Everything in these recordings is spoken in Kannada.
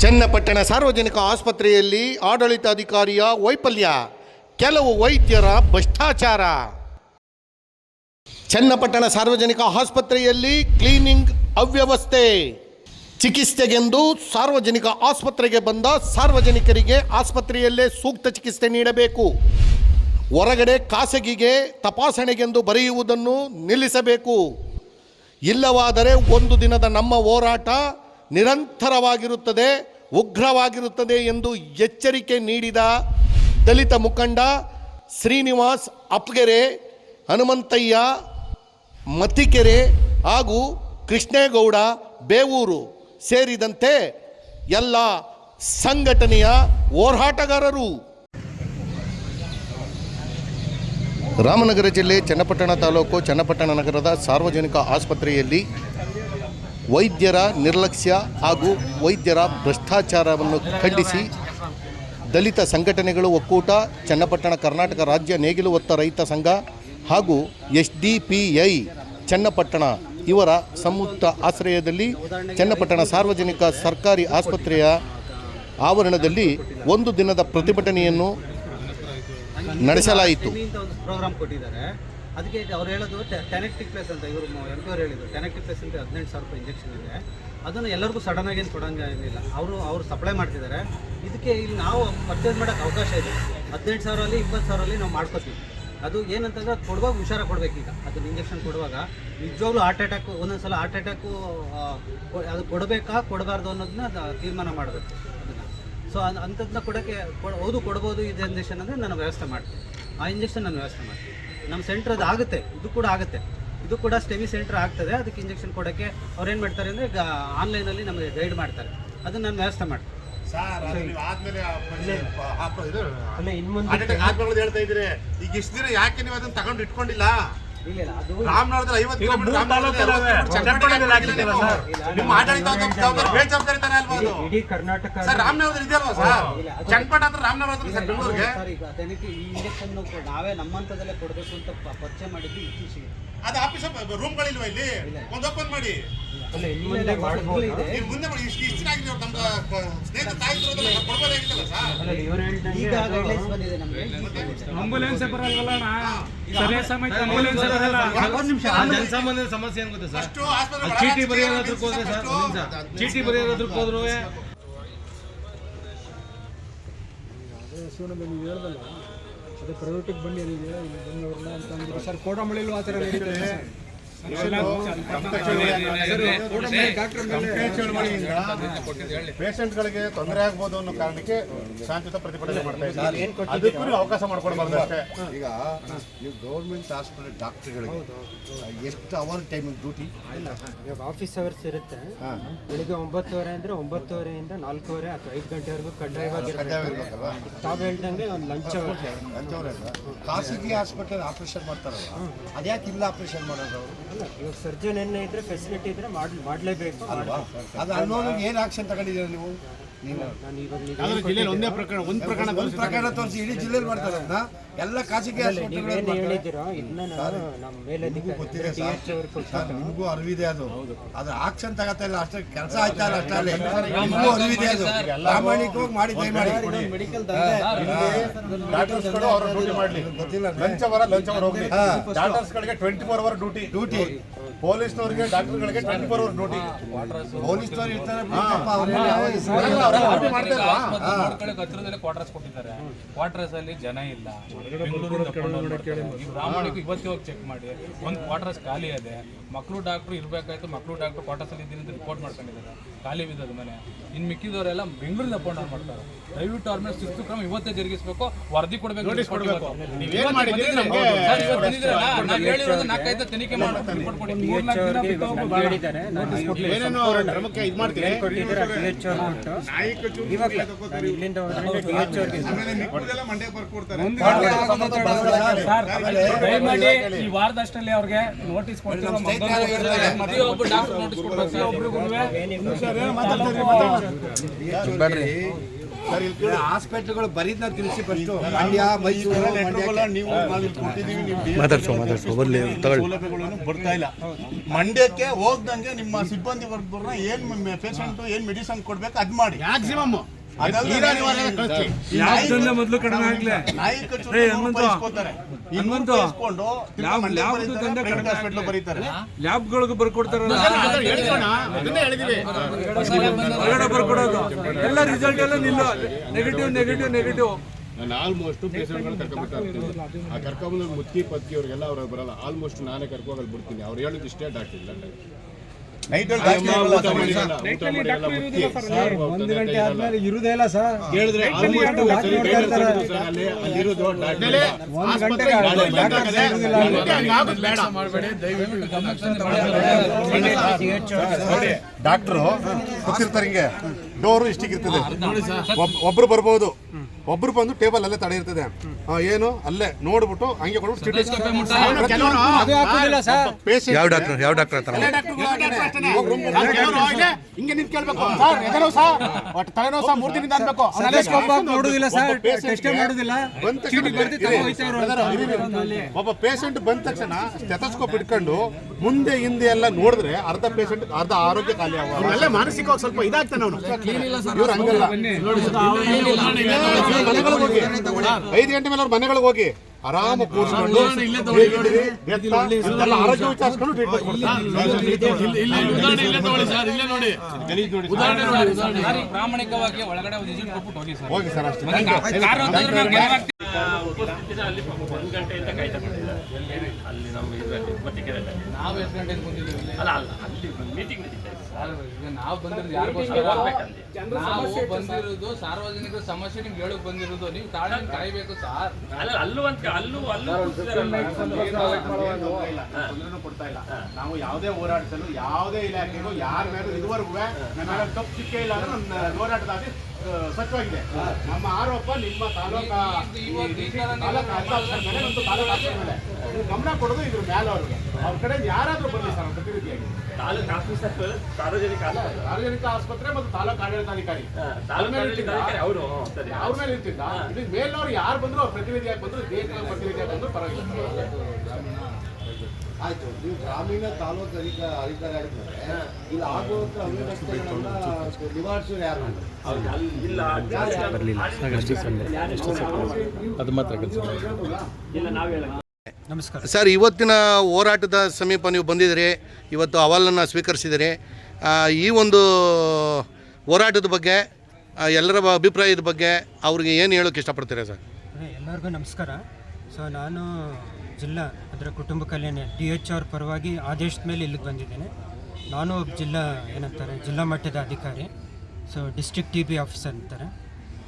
ಚನ್ನಪಟ್ಟಣ ಸಾರ್ವಜನಿಕ ಆಸ್ಪತ್ರೆಯಲ್ಲಿ ಆಡಳಿತಾಧಿಕಾರಿಯ ವೈಫಲ್ಯ, ಕೆಲವು ವೈದ್ಯರ ಭ್ರಷ್ಟಾಚಾರ. ಚನ್ನಪಟ್ಟಣ ಸಾರ್ವಜನಿಕ ಆಸ್ಪತ್ರೆಯಲ್ಲಿ ಕ್ಲೀನಿಂಗ್ ಅವ್ಯವಸ್ಥೆ. ಚಿಕಿತ್ಸೆಗೆಂದು ಸಾರ್ವಜನಿಕ ಆಸ್ಪತ್ರೆಗೆ ಬಂದ ಸಾರ್ವಜನಿಕರಿಗೆ ಆಸ್ಪತ್ರೆಯಲ್ಲೇ ಸೂಕ್ತ ಚಿಕಿತ್ಸೆ ನೀಡಬೇಕು. ಹೊರಗಡೆ ಖಾಸಗಿಗೆ ತಪಾಸಣೆಗೆಂದು ಬರೆಯುವುದನ್ನು ನಿಲ್ಲಿಸಬೇಕು. ಇಲ್ಲವಾದರೆ ಒಂದು ದಿನದ ನಮ್ಮ ಹೋರಾಟ ನಿರಂತರವಾಗಿರುತ್ತದೆ, ಉಗ್ರವಾಗಿರುತ್ತದೆ ಎಂದು ಎಚ್ಚರಿಕೆ ನೀಡಿದ ದಲಿತ ಮುಖಂಡ ಶ್ರೀನಿವಾಸ್ ಅಪ್ಗೆರೆ, ಹನುಮಂತಯ್ಯ ಮತಿಕೆರೆ ಹಾಗೂ ಕೃಷ್ಣೇಗೌಡ ಬೇವೂರು ಸೇರಿದಂತೆ ಎಲ್ಲ ಸಂಘಟನೆಯ ಹೋರಾಟಗಾರರು. ರಾಮನಗರ ಜಿಲ್ಲೆ ಚನ್ನಪಟ್ಟಣ ತಾಲೂಕು, ಚನ್ನಪಟ್ಟಣ ನಗರದ ಸಾರ್ವಜನಿಕ ಆಸ್ಪತ್ರೆಯಲ್ಲಿ ವೈದ್ಯರ ನಿರ್ಲಕ್ಷ್ಯ ಹಾಗೂ ವೈದ್ಯರ ಭ್ರಷ್ಟಾಚಾರವನ್ನು ಖಂಡಿಸಿ ದಲಿತ ಸಂಘಟನೆಗಳು ಒಕ್ಕೂಟ, ಚನ್ನಪಟ್ಟಣ ಕರ್ನಾಟಕ ರಾಜ್ಯ ನೇಗಿಲು ಒತ್ತ ರೈತ ಸಂಘ ಹಾಗೂ S D P I, Channapatna ಇವರ ಸಂಯುಕ್ತ ಆಶ್ರಯದಲ್ಲಿ ಚನ್ನಪಟ್ಟಣ ಸಾರ್ವಜನಿಕ ಸರ್ಕಾರಿ ಆಸ್ಪತ್ರೆಯ ಆವರಣದಲ್ಲಿ ಒಂದು ದಿನದ ಪ್ರತಿಭಟನೆಯನ್ನು ನಡೆಸಲಾಯಿತು. ಅದಕ್ಕೆ ಅವ್ರು ಹೇಳೋದು ಟೆನೆಕ್ಟಿಕ್ ಪ್ಲೇಸ್ ಅಂತ ಇವರು ಎಂ ಪಿ ಅವ್ರು ಹೇಳಿದ್ರು. ಟೆನೆಕ್ಟಿಕ್ ಪ್ಲೇಸ್ ಅಂತ ಹದಿನೆಂಟು ಸಾವಿರ ರೂಪಾಯಿ ಇಂಜೆಕ್ಷನ್ ಇದೆ. ಅದನ್ನು ಎಲ್ಲರಿಗೂ ಸಡನ್ ಆಗಿ ಏನು ಕೊಡೋಂಗೆ ಏನಿಲ್ಲ. ಅವರು ಅವರು ಸಪ್ಲೈ ಮಾಡ್ತಿದ್ದಾರೆ. ಇದಕ್ಕೆ ಇಲ್ಲಿ ನಾವು ಪರ್ಚೇಸ್ ಮಾಡೋಕ್ಕೆ ಅವಕಾಶ ಇದೆ. ಹದಿನೆಂಟು ಸಾವಿರಲ್ಲಿ ಇಪ್ಪತ್ತು ಸಾವಿರಲ್ಲಿ ನಾವು ಮಾಡ್ಕೋತೀವಿ. ಅದು ಏನಂತಂದ್ರೆ ಅದು ಕೊಡುವಾಗ ಹುಷಾರಾಗಿ ಕೊಡಬೇಕೀಗ. ಅದನ್ನ ಇಂಜೆಕ್ಷನ್ ಕೊಡುವಾಗ ನಿಜವಾಗ್ಲೂ ಹಾರ್ಟ್ ಅಟ್ಯಾಕ್ ಒಂದೊಂದು ಸಲ ಹಾರ್ಟ್ ಅಟ್ಯಾಕು ಅದು ಕೊಡಬೇಕಾ, ಕೊಡಬಾರ್ದು ಅನ್ನೋದನ್ನ ತೀರ್ಮಾನ ಮಾಡಬೇಕು ಅದನ್ನು. ಸೊ ಅಂಥದ್ದನ್ನ ಕೊಡೋಕ್ಕೆ ಕೊಡ್- ಹೌದು ಕೊಡ್ಬೋದು ಇದು ಇಂಜೆಕ್ಷನ್ ಅಂದರೆ ನಾನು ವ್ಯವಸ್ಥೆ ಮಾಡ್ತೀನಿ. ಆ ಇಂಜೆಕ್ಷನ್ ನಾನು ವ್ಯವಸ್ಥೆ ಮಾಡ್ತೀನಿ. ನಮ್ಮ ಸೆಂಟರ್ ಅದು ಆಗುತ್ತೆ. ಇದು ಕೂಡ ಆಗುತ್ತೆ. ಇದು ಕೂಡ ಸ್ಟೆಮಿ ಸೆಂಟರ್ ಆಗ್ತದೆ. ಅದಕ್ಕೆ ಇಂಜೆಕ್ಷನ್ ಕೊಡೋಕ್ಕೆ ಅವ್ರು ಏನು ಮಾಡ್ತಾರೆ ಅಂದರೆ ಈಗ ಆನ್ಲೈನಲ್ಲಿ ನಮಗೆ ಗೈಡ್ ಮಾಡ್ತಾರೆ. ಅದನ್ನು ನಾನು ವ್ಯವಸ್ಥೆ ಮಾಡ್ತೀನಿ. ಸರ್ ಆದ್ಮೇಲೆ ಅಲ್ಲ ಇನ್ನು ಹೇಳ್ತಾ ಇದ್ದೀರಿ. ಈಗ ಇಷ್ಟು ದಿನ ಯಾಕೆ ನೀವು ಅದನ್ನ ತಗೊಂಡು ಇಟ್ಕೊಂಡಿಲ್ಲ? ರಾಮನಗರದಲ್ಲಿ ಐವತ್ತು. ನಿಮ್ಮ ಆಡಳಿತ ಅಲ್ವಾ ಅದು? ಇಡೀ ಕರ್ನಾಟಕ ಸರ್ ರಾಮನಗರದಲ್ಲಿ ಇದೆ ಅಲ್ವಾ ಸರ್ ಚನ್ನಪಟ್ಟಣ ಹತ್ರ ರಾಮನಗರ ಹತ್ರ ಸರ್ ಬೆಂಗಳೂರಿಗೆ? ಸರ್ ಈಗ ಅದಕ್ಕೆ ಈ ಇಂಜೆಕ್ಷನ್ ನಾವೇ ನಮ್ಮಂತದಲ್ಲೇ ಕೊಡ್ಬೇಕು ಅಂತ ಪರಿಚಯ ಮಾಡಿದ್ದು ಇತ್ತೀಚೆಗೆ. ಅದು ಆಫೀಸ್ ರೂಮ್ಗಳಿಲ್ವಾ ಇಲ್ಲಿ? ಒಂದು ಓಪನ್ ಮಾಡಿ. ಅಲ್ಲ ಮುಂದೆ ಮಾಡ್ಬೋದು. ಇದೆ ನೀವು ಮುಂದೆ ಮಾಡಿ ಇಷ್ಟು ಆಗಿದೆ ನಮ್ಮ ತಾಯಿ ಕೊಡ್ಬೋದಾಗಿತ್ತಲ್ಲ ಸರ್ ಅಲ್ಲ ಇವ್ರು ಹೇಳ್ದಂಗೆ ಈಗ ಅದು ಬಂದಿದೆ ನಮಗೆ. ಆಂಬುಲೆನ್ಸ್ ಬರಲ್ವಲ್ಲ ಅಣ್ಣ? ಸರಿಯಾದ ಸಮಯಕ್ಕೆ ಆಂಬುಲೆನ್ಸ್ ಬರಲ್ಲ. ಒಂದು ನಿಮಿಷ. ಜನಸಾಮಾನ್ಯರ ಸಮಸ್ಯೆ ಏನ್ ಗೊತ್ತಾ ಸರ್? ಚೀಟಿ ಹೋದ್ರೆ ಸರ್ ನಿಮಿಷ. ಚೀಟಿ ಬರೆಯೋದ್ರಕ್ಕೆ ಹೋದ್ರು ಶಿವನಂದ ನೀವು ಹೇಳ್ದಲ್ಲ. ಅದೇ ಪ್ರೈವೇಟಿಗೆ ಬನ್ನಿ ನೀವು ಬಂದವ್ರನ್ನ ಅಂತ ಸರ್ ಕೋಟಮಳ್ಳಿಲೂ ಆ ಥರ ನಡೀತದೆ ಪೇಷಂಟ್ಗಳಿಗೆ ತೊಂದರೆ ಆಗ್ಬೋದು ಅನ್ನೋ ಕಾರಣಕ್ಕೆ ಶಾಂತಿಯುತ ಪ್ರತಿಭಟನೆ ಮಾಡ್ತಾ ಇದ್ದಾರೆ. ಅದಕ್ಕೂ ಅವಕಾಶ ಮಾಡ್ಕೊಡ್ಬಾರ್ದು ಅಷ್ಟೇ. ಈಗ ನೀವು ಗೌರ್ಮೆಂಟ್ ಹಾಸ್ಪಿಟಲ್ ಡಾಕ್ಟರ್ಗಳಿಗೆ ಎಷ್ಟು ಅವರ್ ಟೈಮಿಂಗ್ ಡ್ಯೂಟಿ ಇವಾಗ ಆಫೀಸ್ ಅವರ್ಸ್ ಇರುತ್ತೆ. ಬೆಳಿಗ್ಗೆ ಒಂಬತ್ತುವರೆ ಅಂದ್ರೆ ಒಂಬತ್ತುವರೆಯಿಂದ ನಾಲ್ಕೂವರೆ ಅಥವಾ ಐದು ಗಂಟೆವರೆಗೂ ಕಡ್ಡಾಯವಾಗಿ ತಾವ್ ಹೇಳ್ದಂಗೆ ಒಂದು ಲಂಚ್ ಅವರ್ ಖಾಸಗಿ ಹಾಸ್ಪಿಟಲ್ ಆಪರೇಷನ್ ಮಾಡ್ತಾರಲ್ಲ ಅದ್ಯಾಕೆ ಇಲ್ಲ ಆಪರೇಷನ್ ಮಾಡೋದು? ಅವರು ಇವಾಗ ಸರ್ಜನ್ ಏನೇ ಇದ್ರೆ ಫೆಸಿಲಿಟಿ ಇದ್ರೆ ಮಾಡ್ಲೇಬೇಕು. ಅಲ್ವಾ? ಏನು ಆಕ್ಷನ್ ತಗೊಂಡಿದ್ದೀರಾ ನೀವು? ನೀವು ಒಂದೇ ಪ್ರಕರಣ ಒಂದು ಪ್ರಕರಣ ಒಂದು ಪ್ರಕರಣ ತೋರಿಸಿ ಇಡೀ ಜಿಲ್ಲೆಯಲ್ಲಿ ಮಾಡ್ತಾರೆ ಅದನ್ನ. ಎಲ್ಲ ಖಾಸಗಿ ನಿಮಗೂ ಅರಿವಿದೆ ಅದು. ಅದು ಆಕ್ಷನ್ ತಗತ್ತಾ ಇಲ್ಲ ಅಷ್ಟೇ ಕೆಲಸ ಆಯ್ತಾ ಇಲ್ಲ ಅಷ್ಟೇ ನಿಮಗೂ ಅರಿವಿದೆ ಅದು. ಪ್ರಾಮಾಣಿಕವಾಗಿ ಮಾಡಿ ಡ್ಯೂಟಿ ಮಾಡಲಿ. ಗೊತ್ತಿಲ್ಲ. ಲಂಚ್ ಅವರ ಲಂಚ್ ಅವರ್ ಹೋಗ್ಲಿ. ಡಾಕ್ಟರ್ಸ್ಗಳಿಗೆ twenty four hour duty duty ಪೊಲೀಸ್ನವರಿಗೆ ಡಾಕ್ಟರ್ಗಳಿಗೆ ಟ್ವೆಂಟಿ ಫೋರ್ ಅವರ್ ಡ್ಯೂಟಿ ಪೊಲೀಸ್ನವ್ರು ಇರ್ತಾರೆ ಹತ್ರದಲ್ಲೇ ಕ್ವಾರ್ಟರ್ಸ್ ಕೊಟ್ಟಿದ್ದಾರೆ. ಕ್ವಾರ್ಟರ್ಸ್ ಅಲ್ಲಿ ಜನ ಇಲ್ಲ. ರಾಮಣಿಗೂ ಇವತ್ತು ಹೋಗಿ ಚೆಕ್ ಮಾಡಿ. ಒಂದು ಕ್ವಾರ್ಟರ್ಸ್ ಖಾಲಿ ಇದೆ ಮಕ್ಕಳು ಡಾಕ್ಟ್ರು ಇರಬೇಕಾಯ್ತು ಮಕ್ಕಳು ಡಾಕ್ಟರ್ ಕ್ವಾರ್ಟರ್ಸ್ ಅಲ್ಲಿ ಇದ್ದೀನಿ ಅಂತ ರಿಪೋರ್ಟ್ ಮಾಡ್ಕೊಂಡಿದ್ದಾರೆ. ಖಾಲಿ ಬಿದ್ದದ ಮನೆ. ಇನ್ನು ಮಿಕ್ಕಿದವರೆಲ್ಲ ಬೆಂಗಳೂರಿಂದ ಅಪ್ ಡೌನ್ ಮಾಡ್ತಾರೆ. ದಯವಿಟ್ಟು ಅವ್ರ ಮೇಲೆ ಶಿಸ್ತು ಕ್ರಮ ಇವತ್ತೇ ಜರುಗಿಸಬೇಕು ವರದಿ ಕೊಡಬೇಕು ನಾಲ್ಕೈದು ತನಿಖೆ ಮಾಡಿ ದಯಮಾಡಿ ಈ ವಾರದಷ್ಟಲ್ಲಿ ಅವ್ರಿಗೆ ನೋಟಿಸ್ ಕೊಡ್ತೀವಿ ಪ್ರತಿಯೊಬ್ಬ ಡಾಕ್ಟರ್ ನೋಟಿಸ್ ಕೊಡ್ಬೇಕು. ಹಾಸ್ಪಿಟ್ಲ್ಗಳು ಬರೀದ್ನ ತಿಳಿಸಿ ಫಸ್ಟ್ ಮಂಡ್ಯ ಮೈಸೂರು ನೀವು ನಾವು ಇಲ್ಲಿ ಕೊಟ್ಟಿದ್ದೀವಿ ನೀವು ಸೌಲಭ್ಯಗಳನ್ನು ಬರ್ತಾ ಇಲ್ಲ. ಮಂಡ್ಯಕ್ಕೆ ಹೋಗ್ದಂಗೆ ನಿಮ್ಮ ಸಿಬ್ಬಂದಿ ವರ್ಗದವ್ರನ್ನ ಏನ್ ಪೇಷಂಟ್ ಏನ್ ಮೆಡಿಸನ್ ಕೊಡ್ಬೇಕು ಅದ್ ಮಾಡಿ. ಮ್ಯಾಕ್ಸಿಮಮ್ ಮೊದಲು ಕಡಿಮೆ ಆಗ್ಲಿ? ಹನುಮಂತು. ಲ್ಯಾಬ್ದು ದಂಧೆ ಕಡಿಮೆ ಹಾಸ್ಪಿಟ್ಲ್ ಬರೀತಾರೆ ಲ್ಯಾಬ್ಗಳಿಗೆ ಬರ್ಕೊಡ್ತಾರಲ್ಲ? ಹೊರಗಡೆ ಬರ್ಕೊಡೋದು. ಎಲ್ಲ ರಿಸಲ್ಟ್ ಎಲ್ಲ ನಿಲ್ಲ. ನೆಗೆಟಿವ್ ನೆಗೆಟಿವ್ ನೆಗೆಟಿವ್ ನಾನು ಆಲ್ಮೋಸ್ಟ್ ಪೇಷಂಟ್ಗಳು ಕರ್ಕೊಂಡ್ಬಿಟ್ಟು ಆ ಕರ್ಕೊಂಬಂದು ಮುತ್ತಿ ಪತ್ತಿ ಅವ್ರಿಗೆಲ್ಲ ಅವ್ರಿಗೆ ಬರಲ್ಲ. ಆಲ್ಮೋಸ್ಟ್ ನಾನೇ ಕರ್ಕೊಂಡು ಬಿಡ್ತೀನಿ. ಅವ್ರು ಹೇಳಿದ್ದು ಇಷ್ಟೇ ಡಾಕ್ಟರ್ ಇಲ್ಲ. ನೈಟ್ ಒಂದು ಗಂಟೆ ಆದ್ಮೇಲೆ ಇರುದೇ ಇಲ್ಲ ಸರ್ ಇಲ್ಲ. ಒಂದು ಗಂಟೆಗೆ ಡಾಕ್ಟರ್ ಇರುದಿಲ್ಲ ನೋಡಿ ಡಾಕ್ಟ್ರು ಕೂತಿರ್ತಾರೆ ಹಿಂಗೆ ಡೋರು ಇಷ್ಟಿಗೆ ಇರ್ತದೆ ಒಬ್- ಒಬ್ರು ಬರ್ಬೋದು ಒಬ್ರು ಬಂದು ಟೇಬಲ್ ಅಲ್ಲೇ ತಡೆ ಇರ್ತದೆ. ಏನು? ಅಲ್ಲೇ ನೋಡ್ಬಿಟ್ಟು ಹಂಗೆ ಕೊಡ್ಬಿಟ್ಟು ಚೀಟಿ ಅದು ಹಾಕುದಿಲ್ಲ ಸರ್. ಯಾವ ಡಾಕ್ಟರ್? ಯಾವ ಡಾಕ್ಟ್ರ್ ಹಿಂಗೆ ನಿಂತ್ ಕೇಳ್ಬೇಕು. ಸರ್ ಸರ್ ಒಟ್ಟು ತಲೆನೋವು ಸರ್ ಮೂರು ದಿನದಿಂದ ಅನ್ಬೇಕು. ಸ್ಟೆಥೋಸ್ಕೋಪ್ ಹಾಕಿ ನೋಡುದಿಲ್ಲ ಸರ್. ಒಬ್ಬ ಟೆಸ್ಟ್ ಮಾಡುದಿಲ್ಲ. ಪೇಷಂಟ್ ಬಂದ ತಕ್ಷಣ ಸ್ಟೆಥೋಸ್ಕೋಪ್ ಇಟ್ಕೊಂಡು ಮುಂದೆ ಹಿಂದೆ ಎಲ್ಲ ನೋಡಿದ್ರೆ ಅರ್ಧ ಪೇಷಂಟ್ ಅರ್ಧ ಆರೋಗ್ಯ ಖಾಲಿ ಆಗುವ ಮಾನಸಿಕವಾಗಿ ಸ್ವಲ್ಪ ಇದಾಗ್ತಾನೆ ಅವನು. ಇವ್ರು ಹಂಗಲ್ಲ. ಮನೆಗಳಿಗೆ ಹೋಗಿ. ಐದು ಗಂಟೆ ಮೇಲೆ ಅವ್ರ ಮನೆಗಳಿಗೆ ಹೋಗಿ ಆರಾಮ ಕೂರಿಸ್ಕೊಂಡು ಆರೋಗ್ಯ ವಿಚಾರಿಸ್ಕೊಂಡು ಟ್ರೀಟ್ಮೆಂಟ್ ಸರ್, ಪ್ರಾಮಾಣಿಕವಾಗಿ ಒಳಗಡೆ ಒಂದು ಹೋಗಿ ಸರ್. ಹೋಗಿ ಸರ್ ಅಷ್ಟೇ. ಕಾರು ಅಂತಂದ್ರೆ ನಾವು ಬಂದಿದ್ದೀವಿ? ಅಲ್ಲ, ನಾವು ಬಂದಿರೋದು ಯಾರಿಗೋಸ್ಕರ ಬಂದಿರೋದು ಸಾರ್ವಜನಿಕರ ಸಮಸ್ಯೆ ನಿಮ್ಗೆ ಹೇಳಕ್ ಬಂದಿರೋದು ನೀವು ತಾಳ್ಮೆ ಕಾಯ್ಬೇಕು ಸರ್ ಅಲ್ಲೂ ಅಂತ ಅಲ್ಲೂ ಅಲ್ಲೂ ಕೊಡ್ತಾ ಇಲ್ಲ ನಾವು ಯಾವುದೇ ಹೋರಾಟದಲ್ಲೂ ಯಾವುದೇ ಇಲಾಖೆಗೂ ಯಾರ ಮೇಲೂ ಇದುವರೆಗೂ ತಪ್ಪು ಸಿಕ್ಕೇ ಇಲ್ಲ ಅಂದ್ರೆ ಹೋರಾಟದಲ್ಲಿ ಆ, ಸತ್ಯವಾಗಿದೆ ನಮ್ಮ ಆರೋಪ ನಿಮ್ಮ ತಾಲೂಕಾ ತಾಲೂಕು ತಾಲೂಕು ಆಫೀಸರ್ ಗಮನ ಕೊಡೋದು ಇದ್ರ ಮೇಲೆ ಅವ್ರಿಗೆ. ಅವ್ರ ಕಡೆ ಯಾರಾದ್ರೂ ಬರಲಿ ಸರ್ ಪ್ರತಿನಿಧಿಯಾಗಿ. ಸಾರ್ವಜನಿಕ ಆಸ್ಪತ್ರೆ. ಮತ್ತು ತಾಲೂಕು ಆಡಳಿತಾಧಿಕಾರಿ. ಅವರು? ಅವ್ರ ಮೇಲೆ ಇರ್ತಿದ್ದ ಇದು ಮೇಲ್ನವ್ರು ಯಾರು ಬಂದ್ರು ಅವ್ರ ಪ್ರತಿನಿಧಿಯಾಗಿ ಬಂದ್ರು ದೇಶದ ಪ್ರತಿನಿಧಿಯಾಗಿ ಬಂದ್ರು ಪರವಾಗಿಲ್ಲ. ಆಯ್ತು ನೀವು ಗ್ರಾಮೀಣ ತಾಲೂಕು ಅಧಿಕ ಅಧಿಕಾರಿ ಆಗಿದ್ರೆ ಇಲ್ಲಿ ಆಗುವಂತ ಅವ್ಯವಸ್ಥೆಗಳನ್ನ ನಿವಾರಿಸೋರು ಯಾರು ನಮಸ್ಕಾರ. ಸರ್ ಇವತ್ತಿನ ಹೋರಾಟದ ಸಮೀಪ ನೀವು ಬಂದಿದ್ದೀರಿ. ಇವತ್ತು ಅಹವಾಲನ್ನು ಸ್ವೀಕರಿಸಿದಿರಿ ಈ ಒಂದು ಹೋರಾಟದ ಬಗ್ಗೆ ಎಲ್ಲರ ಅಭಿಪ್ರಾಯದ ಬಗ್ಗೆ ಅವ್ರಿಗೆ ಏನು ಹೇಳೋಕೆ ಇಷ್ಟಪಡ್ತೀರಾ ಸರ್? ಅದೇ, ಎಲ್ಲರಿಗೂ ನಮಸ್ಕಾರ. ಸೊ ನಾನು ಜಿಲ್ಲಾ ಅದರ ಕುಟುಂಬ ಕಲ್ಯಾಣ ಡಿ ಎಚ್ ಅವ್ರ ಪರವಾಗಿ ಆದೇಶದ ಮೇಲೆ ಇಲ್ಲಿಗೆ ಬಂದಿದ್ದೇನೆ. ನಾನು ಒಬ್ಬ ಜಿಲ್ಲಾ ಏನಂತಾರೆ, ಜಿಲ್ಲಾ ಮಟ್ಟದ ಅಧಿಕಾರಿ so district T B officer ಅಂತಾರೆ.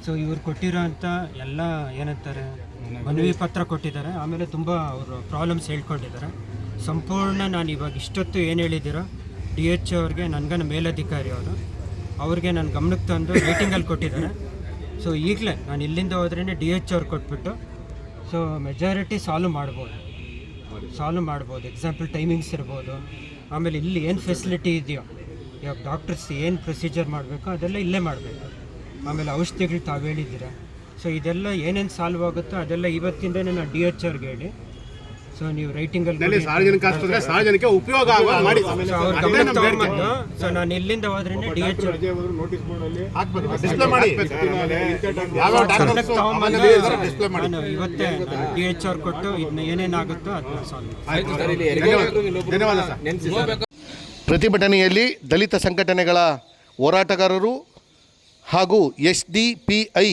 ಸೊ ಇವ್ರು ಕೊಟ್ಟಿರೋಂಥ ಎಲ್ಲ ಏನಂತಾರೆ, ಮನವಿ ಪತ್ರ ಕೊಟ್ಟಿದ್ದಾರೆ. ಆಮೇಲೆ ತುಂಬ ಅವರು ಪ್ರಾಬ್ಲಮ್ಸ್ ಹೇಳ್ಕೊಂಡಿದ್ದಾರೆ. ಸಂಪೂರ್ಣ ನಾನು ಇವಾಗ ಇಷ್ಟೊತ್ತು ಏನು ಹೇಳಿದ್ದೀರೋ ಡಿ ಎಚ್ ಅವ್ರಿಗೆ ನನಗನ ಮೇಲಧಿಕಾರಿ ಅವರು, ಅವ್ರಿಗೆ ನಾನು ಗಮನಕ್ಕೆ ತಂದು ಮೀಟಿಂಗಲ್ಲಿ ಕೊಟ್ಟಿದ್ದಾರೆ. ಸೊ ಈಗಲೇ ನಾನು ಇಲ್ಲಿಂದ ಹೋದ್ರೇ ಡಿ ಎಚ್ ಅವ್ರು ಕೊಟ್ಬಿಟ್ಟು ಸೊ ಮೆಜಾರಿಟಿ ಸಾಲ್ವ್ ಮಾಡ್ಬೋದು. ಸಾಲ್ವ್ ಮಾಡ್ಬೋದು ಎಕ್ಸಾಂಪಲ್ ಟೈಮಿಂಗ್ಸ್ ಇರ್ಬೋದು. ಆಮೇಲೆ ಇಲ್ಲಿ ಏನು ಫೆಸಿಲಿಟಿ ಇದೆಯೋ, ಇವಾಗ ಡಾಕ್ಟರ್ಸ್ ಏನು ಪ್ರೊಸೀಜರ್ ಮಾಡಬೇಕು ಅದೆಲ್ಲ ಇಲ್ಲೇ ಮಾಡಬೇಕು. ಆಮೇಲೆ ಔಷಧಿಗಳು ತಾವು ಹೇಳಿದ್ದೀರಾ. ಸೊ ಇದೆಲ್ಲ ಏನೇನು ಸಾಲ್ವ್ ಆಗುತ್ತೋ ಅದೆಲ್ಲ ಇವತ್ತಿಂದ ನಾನು ಡಿ ಎಚ್ ಆರ್ಗೆ ಹೇಳಿ ಸೊ ನೀವು ರೈಟಿಂಗಲ್ಲಿ ಸಾರ್ವಜನಿಕ ಆಸ್ಪತ್ರೆ ಸಾರ್ವಜನಿಕ ಉಪಯೋಗ ಮಾಡಿ. ಸೊ ನಾನು ಇಲ್ಲಿಂದ ಹೋದ್ರೆ ಡಿ ಎಚ್ ನೋಟಿಸ್ ಡಿಸ್ಪ್ಲೇ ಮಾಡಿ. ಇವತ್ತೇ ಡಿ ಎಚ್ ಅವ್ರು ಕೊಟ್ಟು ಇದನ್ನ ಏನೇನಾಗುತ್ತೋ ಅದನ್ನ ಸಾಲ್ವ್ ಧನ್ಯವಾದ. ಸರ್. ಪ್ರತಿಭಟನೆಯಲ್ಲಿ ದಲಿತ ಸಂಘಟನೆಗಳ ಹೋರಾಟಗಾರರು ಹಾಗೂ ಎಸ್ ಡಿ ಪಿ ಐ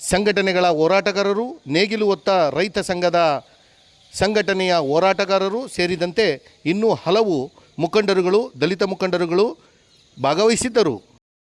ಸಂಘಟನೆಗಳ ಹೋರಾಟಗಾರರು ನೇಗಿಲು ಹೊತ್ತ ರೈತ ಸಂಘದ ಸಂಘಟನೆಯ ಹೋರಾಟಗಾರರು ಸೇರಿದಂತೆ ಇನ್ನೂ ಹಲವು ಮುಖಂಡರುಗಳು ದಲಿತ ಮುಖಂಡರುಗಳು ಭಾಗವಹಿಸಿದ್ದರು.